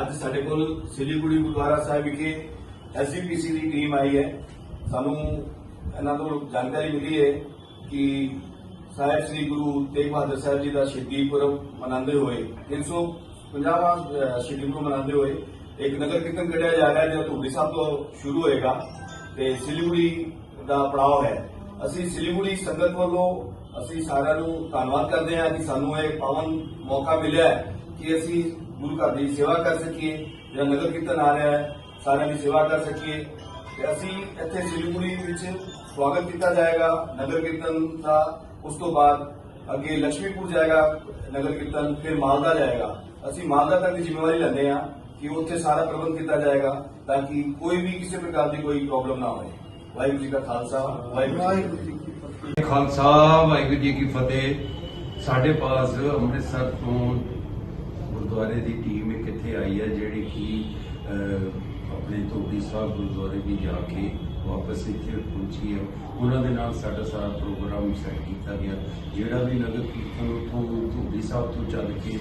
ਅੱਜ ਸਾਡੇ ਕੋਲ ਸਿਲੀਗੁੜੀ ਗੁਰਦੁਆਰਾ ਸਾਹਿਬ ਵਿਖੇ ਐਸਜੀਪੀਸੀ ਦੀ ਟੀਮ ਆਈ ਹੈ। ਸਾਨੂੰ ਇਹਨਾਂ ਤੋਂ ਜਾਣਕਾਰੀ ਮਿਲੀ ਹੈ ਕਿ ਸਾਹਿਬ ਸ੍ਰੀ ਗੁਰੂ ਤੇਗ ਬਹਾਦਰ ਸਾਹਿਬ ਜੀ ਦਾ ਸ਼ਹੀਦੀ ਪੁਰਬ ਮਨਾਉਂਦੇ ਹੋਏ 350ਵਾਂ ਅਹ, ਸ਼ਹੀਦੀ ਪੁਰਬ ਮਨਾਉਂਦੇ ਹੋਏ ਇੱਕ ਨਗਰ ਕੀਰਤਨ ਕੱਢਿਆ ਜਾ ਰਿਹਾ ਹੈ ਜੋ ਧੂਰੀ ਸਾਹਿਬ ਤੋਂ ਸ਼ੁਰੂ ਹੋਏਗਾ ਤੇ ਸਿਲੀਗੁੜੀ ਦਾ ਪੜਾਅ ਹੈ। ਅਸੀਂ ਸਿਲੀਗੁੜੀ ਸੰਗਤ ਵੱਲੋਂ ਅਸੀਂ ਸਾਰਿਆਂ ਨੂੰ ਧੰਨਵਾਦ ਕਰਦੇ ਹਾਂ ਕਿ ਸਾਨੂੰ ਇਹ ਪਾਵਨ ਮੌਕਾ ਮਿਲਿਆ ਕਿ ਅਸੀਂ ਗੁਰੂ ਘਰ ਦੀ ਸੇਵਾ ਕਰ ਸਕੀਏ ਜਿਹੜਾ ਨਗਰ ਕੀਰਤਨ ਆ ਰਿਹਾ ਹੈ ਸਾਰਿਆਂ ਦੀ ਸੇਵਾ ਕਰ ਸਕੀਏ। ਤੇ ਅਸੀਂ ਇੱਥੇ ਸਿਲੀਗੁੜੀ ਵਿੱਚ ਸਵਾਗਤ ਕੀਤਾ ਜਾਏਗਾ ਨਗਰ ਕੀਰਤਨ ਦਾ। ਉਸ ਤੋਂ ਬਾਅਦ ਅੱਗੇ ਲక్ష్ਮੀਪੁਰ ਜਾਏਗਾ ਨਗਰ ਕੀਰਤਨ ਫਿਰ ਮਾਲਦਾ ਜਾਏਗਾ। ਅਸੀਂ ਮਾਲਦਾ ਤੱਕ ਦੀ ਜ਼ਿੰਮੇਵਾਰੀ ਲੈਂਦੇ ਹਾਂ ਕਿ ਉੱਥੇ ਸਾਰਾ ਪ੍ਰਬੰਧ ਕੀਤਾ ਜਾਏਗਾ ਤਾਂ ਕਿ ਕੋਈ ਵੀ ਕਿਸੇ ਪ੍ਰਕਾਰ ਦੀ ਕੋਈ ਪ੍ਰੋਬਲਮ ਨਾ ਹੋਵੇ ਵਾਹਿਗੁਰੂ ਜੀ ਕਾ ਖਾਲਸਾ ਵਾਹਿਗੁਰੂ ਜੀ ਕੀ ਫਤਿਹ। ਖਾਲਸਾ ਵਾਹਿਗੁਰੂ ਜੀ ਕੀ ਫਤਿਹ। ਸਾਡੇ ਪਾਸ ਅੰਮ੍ਰਿਤਸਰ ਤੋਂ ਗੁਰਦੁਆਰੇ ਦੀ ਟੀਮ ਇੱਕ ਇੱਥੇ ਆਈ ਹੈ, ਜਿਹੜੀ ਕਿ ਆਪਣੇ ਧੂਰੀ ਸਾਹਿਬ ਗੁਰਦੁਆਰੇ ਵੀ ਜਾ ਕੇ ਵਾਪਸ ਇੱਥੇ ਪਹੁੰਚੀ ਹੈ। ਉਹਨਾਂ ਦੇ ਨਾਲ ਸਾਡਾ ਸਾਰਾ ਪ੍ਰੋਗਰਾਮ ਸੈੱਟ ਕੀਤਾ ਗਿਆ। ਜਿਹੜਾ ਵੀ ਨਗਰ ਕੀਰਤਨ ਤੋਂ ਧੂਰੀ ਸਾਹਿਬ ਤੋਂ ਚੱਲ ਕੇ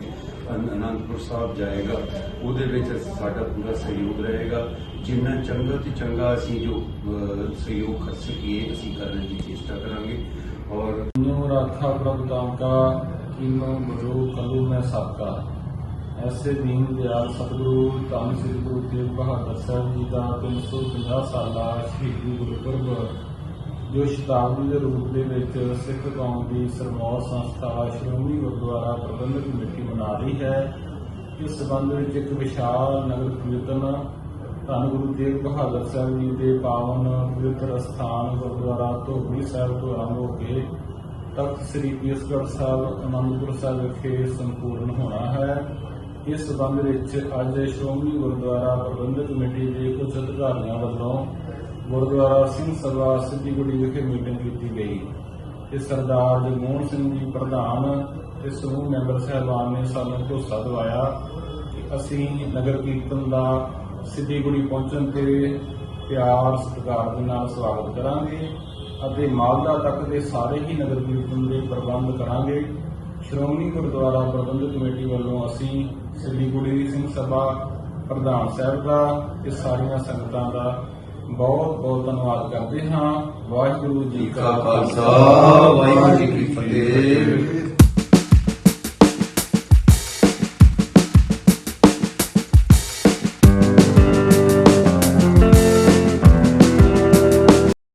ਅਨੰਦਪੁਰ ਸਾਹਿਬ ਜਾਏਗਾ, ਉਹਦੇ ਵਿੱਚ ਸਾਡਾ ਪੂਰਾ ਸਹਿਯੋਗ ਰਹੇਗਾ। ਜਿੰਨਾ ਚੰਗਾ ਤੇ ਚੰਗਾ ਅਸੀਂ ਜੋ ਸਹਿਯੋਗ ਕਰ ਸਕੀਏ, ਅਸੀਂ ਕਰਨ ਦੀ ਚੇਸ਼ਟਾ ਕਰਾਂਗੇ। ਔਰ ਨੂੰ ਰਾਖਾ ਪ੍ਰਭ ਤਾਂਕਾ ਕੀਨੋ ਗੁਰੂ ਕਲੂ ਮੈਂ ਸਾਕਾ ਐਸੇ ਦੀਨ ਦਿਆਲ ਸਤਿਗੁਰੂ ਧੰਨ ਸ੍ਰੀ ਗੁਰੂ ਤੇਗ ਬਹਾਦਰ ਸਾਹਿਬ ਜੀ ਦਾ 350 ਸਾਲਾ ਸ਼ਹੀਦੀ ਗੁਰਪੁਰਬ ਜੋ ਸ਼ਤਾਬਦੀ ਦੇ ਰੂਪ ਦੇ ਵਿੱਚ ਸਿੱਖ ਕੌਮ ਦੀ ਸਰਮੌਰ ਸੰਸਥਾ ਸ਼੍ਰੋਮਣੀ ਗੁਰਦੁਆਰਾ ਪ੍ਰਬੰਧਕ ਕਮੇਟੀ ਮਨਾ ਰਹੀ ਹੈ, ਇਸ ਸਬੰਧ ਵਿੱਚ ਇੱਕ ਵਿਸ਼ਾਲ ਨਗਰ ਕੀਰਤਨ ਧੰਨ ਗੁਰੂ ਤੇਗ ਬਹਾਦਰ ਸਾਹਿਬ ਜੀ ਦੇ ਪਾਵਨ ਪਵਿੱਤਰ ਸਥਾਨ ਗੁਰਦੁਆਰਾ ਧੋਬੀ ਸਾਹਿਬ ਤੋਂ ਆਰੰਭ ਹੋ ਕੇ ਤਖਤ ਸ੍ਰੀ ਕੇਸਗੜ੍ਹ ਸਾਹਿਬ, ਅਨੰਦਪੁਰ ਸਾਹਿਬ ਵਿਖੇ ਸੰਪੂਰਨ ਹੋਣਾ ਹੈ। ਇਸ ਸਬੰਧ ਵਿੱਚ ਅੱਜ ਸ਼੍ਰੋਮਣੀ ਗੁਰਦੁਆਰਾ ਪ੍ਰਬੰਧਕ ਕਮੇਟੀ ਦੇ ਕੁਝ ਅਧਿਕਾਰੀਆਂ ਵੱਲੋਂ ਗੁਰਦੁਆਰਾ ਸਿੰਘ ਸਭਾ ਸਿੱਧੀਗੁੜੀ ਵਿਖੇ ਮੀਟਿੰਗ ਕੀਤੀ ਗਈ। ਤੇ ਸਰਦਾਰ ਜਗਮੋਹਨ ਸਿੰਘ ਜੀ ਪ੍ਰਧਾਨ ਤੇ ਸਮੂਹ ਮੈਂਬਰ ਸਹਿਬਾਨ ਨੇ ਸਾਨੂੰ ਭਰੋਸਾ ਦਿਵਾਇਆ ਕਿ ਅਸੀਂ ਨਗਰ ਕੀਰਤਨ ਦਾ ਸਿੱਧੀਗੁੜੀ ਪਹੁੰਚਣ ਤੇ ਪਿਆਰ, ਸਤਿਕਾਰ ਦੇ ਨਾਲ ਸਵਾਗਤ ਕਰਾਂਗੇ ਅਤੇ ਮਾਲਦਾ ਤੱਕ ਦੇ ਸਾਰੇ ਹੀ ਨਗਰ ਕੀਰਤਨ ਦੇ ਪ੍ਰਬੰਧ ਕਰਾਂਗੇ। ਸ਼੍ਰੋਮਣੀ ਗੁਰਦੁਆਰਾ ਪ੍ਰਬੰਧਕ ਕਮੇਟੀ ਵੱਲੋਂ ਅਸੀਂ ਸ੍ਰੀ ਗੁੜੀ ਸਿੰਘ ਸਭਾ ਪ੍ਰਧਾਨ ਸਾਹਿਬ ਦਾ ਤੇ ਸਾਰੀਆਂ ਸੰਗਤਾਂ ਦਾ ਬਹੁਤ ਬਹੁਤ ਧੰਨਵਾਦ ਕਰਦੇ ਹਾਂ। ਵਾਹਿਗੁਰੂ ਜੀ ਕਾ ਖਾਲਸਾ। ਵਾਹਿਗੁਰੂ ਜੀ ਕੀ ਫਤਿਹ।